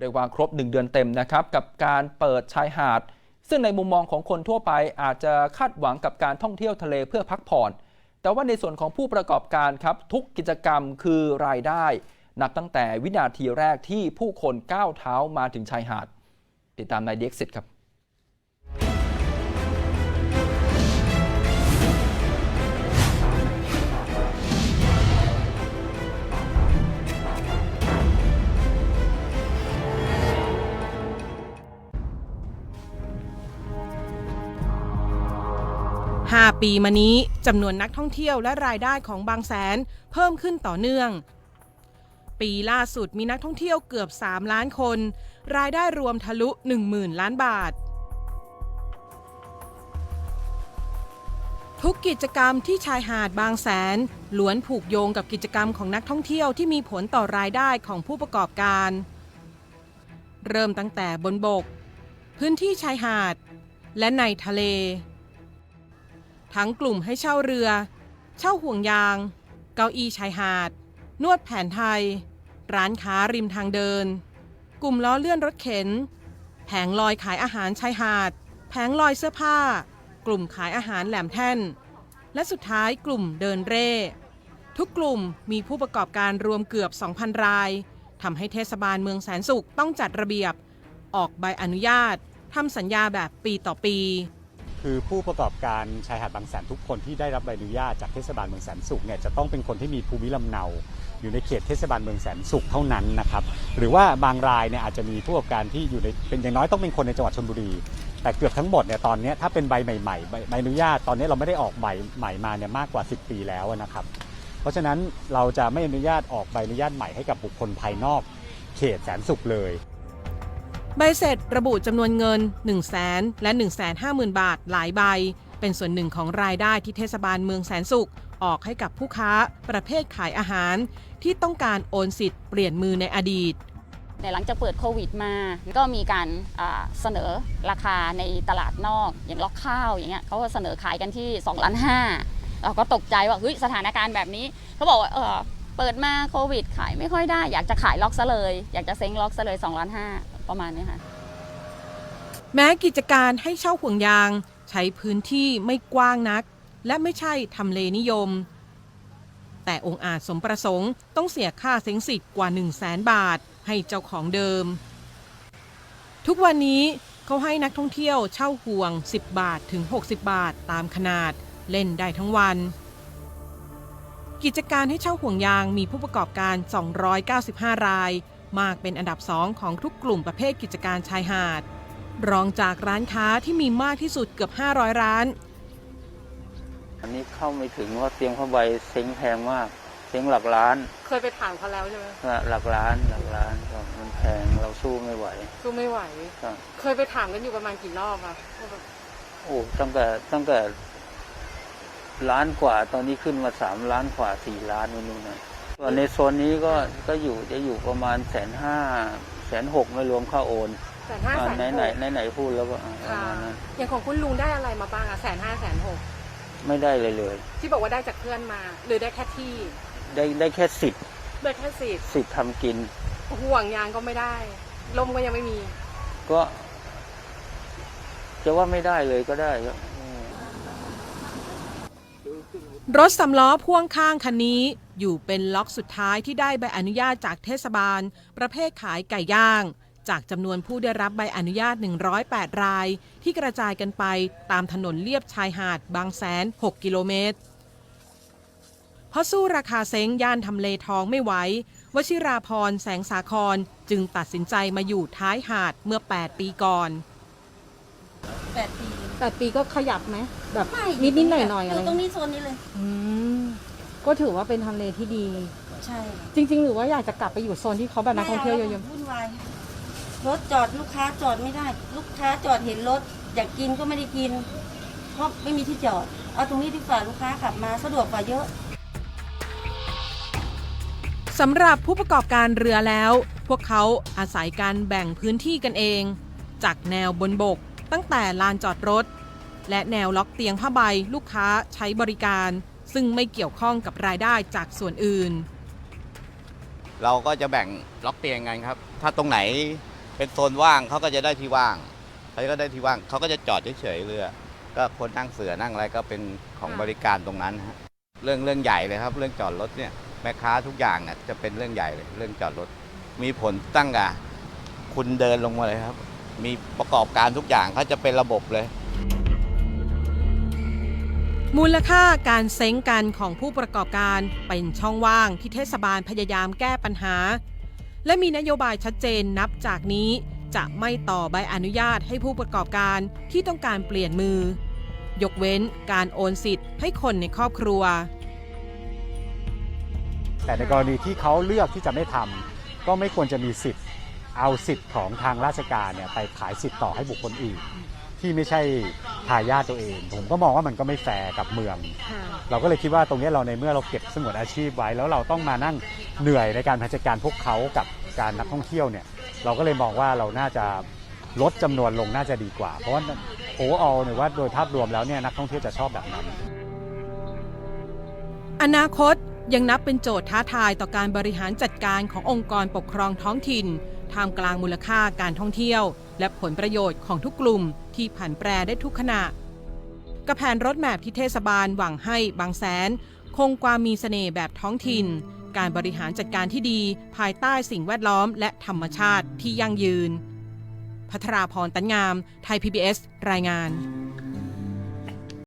เรียกว่าครบ 1 เดือนเต็มนะครับกับการเปิดชายหาด ซึ่งในมุมมองของคนทั่วไปอาจจะคาดหวังกับการท่องเที่ยวทะเลเพื่อพักผ่อน แต่ว่าในส่วนของผู้ประกอบการครับทุกกิจกรรมคือรายได้ นับตั้งแต่วินาทีแรกที่ผู้คนก้าวเท้ามาถึงชายหาด ติดตามในเด็กสิทธ์ครับ 5 ปีมานี้จำนวนนักท่องเที่ยวและรายได้ของบางแสนเพิ่มขึ้นต่อเนื่อง ปีล่าสุดมีนักท่องเที่ยวเกือบ 3 ล้านคน รายได้รวมทะลุ 10,000 ล้านบาท ทุกกิจกรรมที่ชายหาดบางแสนล้วนผูกโยงกับกิจกรรมของนักท่องเที่ยวที่มีผลต่อรายได้ของผู้ประกอบการ เริ่มตั้งแต่บนบก พื้นที่ชายหาด และในทะเล ทั้งกลุ่มให้เช่าเรือ เช่าห่วงยาง เก้าอี้ชายหาด นวดแผนไทย ร้านค้าริมทางเดิน กลุ่มล้อเลื่อนรถเข็น แผงลอยขายอาหารชายหาด แผงลอยเสื้อผ้า กลุ่มขายอาหารแหลมแท่น และสุดท้ายกลุ่มเดินเร่ ทุกกลุ่มมีผู้ประกอบการรวมเกือบ 2,000 รายทำให้เทศบาลเมืองแสนสุขต้องจัดระเบียบ ออกใบอนุญาตทำสัญญาแบบปีต่อปี คือผู้ประกอบการชายหาดบางแสนทุกคนที่ได้รับใบอนุญาตจากเทศบาลเมืองแสนสุขเนี่ยจะต้องเป็นคนที่มีภูมิลำเนา อยู่ในเขตเทศบาลเมืองแสนสุขเท่านั้นนะครับหรือว่าบางรายเนี่ยอาจจะมีผู้ประกอบการที่อยู่ในเป็นอย่างน้อยต้องเป็นคนในจังหวัดชลบุรี แต่เกือบทั้งหมดเนี่ยตอนนี้ถ้าเป็นใบใหม่ๆใบใบอนุญาตตอนนี้เราไม่ได้ออกใบใหม่มาเนี่ยมากกว่า 10 ปีแล้วนะครับ เพราะฉะนั้นเราจะไม่อนุญาตออกใบอนุญาตใหม่ให้กับบุคคลภายนอก เขตแสนสุขเลย ใบเสร็จระบุจำนวนเงิน 1 0 0 0 0แสนและ 1 5 0 0 0 0 บาทหลายใบ เป็นส่วนหนึ่งของรายได้ที่เทศบาลเมืองแสนสุข ออกให้กับผู้ค้า ประเภทขายอาหาร ที่ต้องการโอนสิทธิ์เปลี่ยนมือในอดีต แต่หลังจากเปิดโควิดมา ก็มีการเสนอราคาในตลาดนอก อย่างล็อกข้าวอย่างเงี้ยเขาก็เสนอขายกันที่2ล้านห้าเราก็ตกใจว่าเฮ้ยสถานการณ์แบบนี้เขาบอกว่าเออเปิดมาโควิด ขายไม่ค่อยได้ อยากจะขายล็อกซะเลย อยากจะเซ้งล็อกซะเลย2ล้านห้า ประมาณนี้ค่ะ แม้กิจการให้เช่าห่วงยาง ใช้พื้นที่ไม่กว้างนัก และไม่ใช่ทำเลนิยม แต่องค์อาจสมประสงค์ต้องเสียค่าเซ้งสิทธิ์กว่า 1 0 0 0 0แสนบาทให้เจ้าของเดิม ทุกวันนี้เขาให้นักท่องเที่ยวเช่าห่วง 10 บาทถึง 60 บาทตามขนาดเล่นได้ทั้งวัน กิจการให้เช่าห่วงยางมีผู้ประกอบการ 295 ราย มากเป็นอันดับสองของทุกกลุ่มประเภทกิจการชายหาด รองจากร้านค้าที่มีมากที่สุดเกือบ 500 ร้าน อันนี้เข้าไม่ถึงว่าเตียงผ้าใบเซ็งแพงมากเซ็งหลักล้านเคยไปถามเขาแล้วใช่ไหมนะหลักล้านหลักล้านก็มันแพงเราสู้ไม่ไหวสู้ไม่ไหวก็เคยไปถามกันอยู่ประมาณกี่รอบอะโอ้ตั้งแต่ตั้งแต่ล้านกว่าตอนนี้ขึ้นมาสามล้านกว่าสี่ล้านนู่นนะ ส่วนในโซนนี้ก็ก็อยู่จะอยู่ประมาณแสนห้าแสนหกไม่รวมค่าโอนแสนห้าอ่าแสนไหนหไหนกไหนไหนพูดแล้วก็อ่าประมาณนั้นอย่างของคุณลุงได้อะไรมาบ้างอะแสนห้าแสนหกไม่ได้เลยเลย ที่บอกว่าได้จากเพื่อนมา หรือได้แค่ที่ ได้ได้แค่สิทธิ์ได้แค่สิทธิ์สิทธิ์ทำกิน ห่วงยางก็ไม่ได้ลมก็ยังไม่มี ก็จะว่าไม่ได้เลยก็ได้ครับอืมรถสำล้อพ่วงข้างคันนี้ อยู่เป็นล็อกสุดท้ายที่ได้ใบอนุญาตจากเทศบาล ประเภทขายไก่ย่าง จากจำนวนผู้ได้รับใบอนุญาต 108 ราย ที่กระจายกันไปตามถนนเลียบชายหาดบางแสน 6 กิโลเมตรเพราะสู้ราคาเซ้งย่านทำเลทองไม่ไหว วชิราพรแสงสาครจึงตัดสินใจมาอยู่ท้ายหาดเมื่อ 8 ปีก่อนแปดปีแปดปีก็ขยับไหม แบบไม่นิดนิดๆหน่อยหน่อยๆอะไรยู่ตรงนี้โซนนี้เลย อืม ก็ถือว่าเป็นทำเลที่ดี ใช่จริง ๆ หรือว่าอยากจะกลับไปอยู่โซนที่เขาแบบนักท่องเที่ยวเยอะวุ่นวายรถจอดลูกค้าจอดไม่ได้ ลูกค้าจอดเห็นรถ อยากกินก็ไม่ได้กิน เพราะไม่มีที่จอด เอาตรงนี้ดีกว่าลูกค้าขับมาสะดวกกว่าเยอะ สำหรับผู้ประกอบการเรือแล้ว พวกเขาอาศัยการแบ่งพื้นที่กันเอง จากแนวบนบก ตั้งแต่ลานจอดรถ และแนวล็อกเตียงผ้าใบลูกค้าใช้บริการ ซึ่งไม่เกี่ยวข้องกับรายได้จากส่วนอื่น เราก็จะแบ่งล็อกเตียงกันครับ ถ้าตรงไหนเป็นโซนว่างเขาก็จะได้ที่ว่างเขาก็ได้ที่ว่างเขาก็จะจอดเฉยๆเรือ ก็คนนั่งเสือนั่งอะไรก็เป็นของบริการตรงนั้นฮะเรื่องเรื่องใหญ่เลยครับ เรื่องจอดรถเนี่ยแม่ค้าทุกอย่างเนี่ยจะเป็นเรื่องใหญ่เลย เรื่องจอดรถ มีผลตั้งแต่คุณเดินลงมาเลยครับ มีประกอบการทุกอย่างเขาจะเป็นระบบเลย มูลค่าการเซ้งกันของผู้ประกอบการเป็นช่องว่างที่เทศบาลพยายามแก้ปัญหา และมีนโยบายชัดเจนนับจากนี้จะไม่ต่อใบอนุญาตให้ผู้ประกอบการที่ต้องการเปลี่ยนมือ ยกเว้นการโอนสิทธิ์ให้คนในครอบครัว แต่ในกรณีที่เขาเลือกที่จะไม่ทำก็ไม่ควรจะมีสิทธิ์ เอาสิทธิ์ของทางราชการเนี่ยไปขายสิทธิ์ต่อให้บุคคลอื่น ที่ไม่ใช่ทายาทตัวเอง ผมก็มองว่ามันก็ไม่แฟร์กับเมืองเราก็เลยคิดว่าตรงนี้เราในเมื่อเราเก็บสงวนอาชีพไว้ แล้วเราต้องมานั่งเหนื่อยในการจัดการพวกเขากับการนักท่องเที่ยวเนี่ย เราก็เลยมองว่าเราน่าจะลดจำนวนลงน่าจะดีกว่า เพราะว่าโอเวอร์ออลเนี่ยว่าโดยภาพรวมแล้วเนี่ยนักท่องเที่ยวจะชอบแบบนั้น อนาคตยังนับเป็นโจทย์ท้าทายต่อการบริหารจัดการขององค์กรปกครองท้องถิ่นท่ามกลางมูลค่าการท่องเที่ยว และผลประโยชน์ของทุกกลุ่ม ที่ผันแปรได้ทุกขณะกระแผนรถแมพที่เทศบาลหวังให้บางแสน คงความมีเสน่ห์แบบท้องถิ่น การบริหารจัดการที่ดีภายใต้สิ่งแวดล้อมและธรรมชาติที่ยั่งยืน พัทราพรตันงาม ไทย PBS รายงาน